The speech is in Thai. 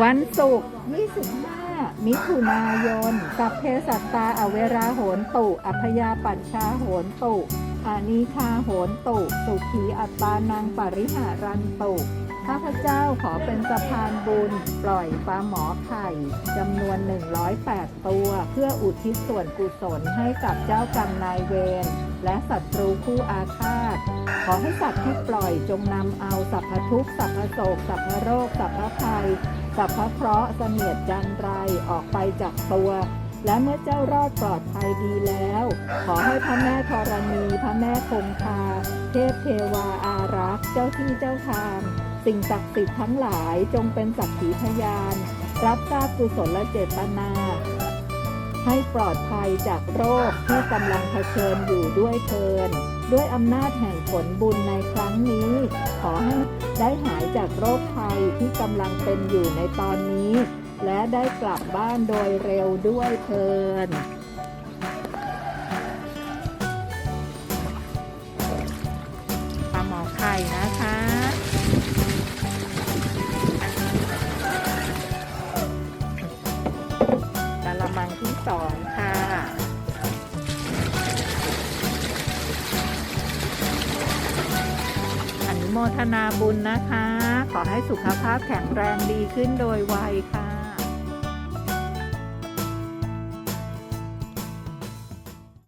วันศุกร์ 25 มิถุนายน สัพเพสัตตาอเวราโหนตุ อัพยาปัชชาโหนตุ อานิคาโหนตุ สุขีอัตตานังปริหารันตุ ข้าพเจ้าขอเป็นสะพานบุญ ปล่อยปลาหมอไข่จำนวน 108 ตัว เพื่ออุทิศส่วนกุศลให้กับเจ้ากรรมนายเวร และศัตรูคู่อาฆาต ขอให้สัตว์ที่ปล่อยจงนำเอาสัพพทุกสัพพโศกสัพพโรคสัพพภัยสัพพเคราะห์เสนียดจันไรออกไปจากตัว และเมื่อเจ้ารอดปลอดภัยดีแล้ว ขอให้พระแม่ธรณี พระแม่คงคา เทพเทวาอารักษ์ เจ้าที่เจ้าทาง สิ่งศักดิ์สิทธิ์ทั้งหลายจงเป็นสักขีพยาน รับทราบกุศลเจตนา ให้ปลอดภัยจากโรคที่กำลังเผชิญอยู่ด้วยเทินด้วยอำนาจแห่งผลบุญในครั้งนี้ ขอให้ ได้หายจากโรคภัยที่กำลังเป็นอยู่ในตอนนี้ และได้กลับบ้านโดยเร็วด้วยเทินปลาหมอไข่นะคะกะละมังที่สองค่ะ โมทนาบุญนะคะ ขอให้สุขภาพแข็งแรงดีขึ้นโดยไวค่ะ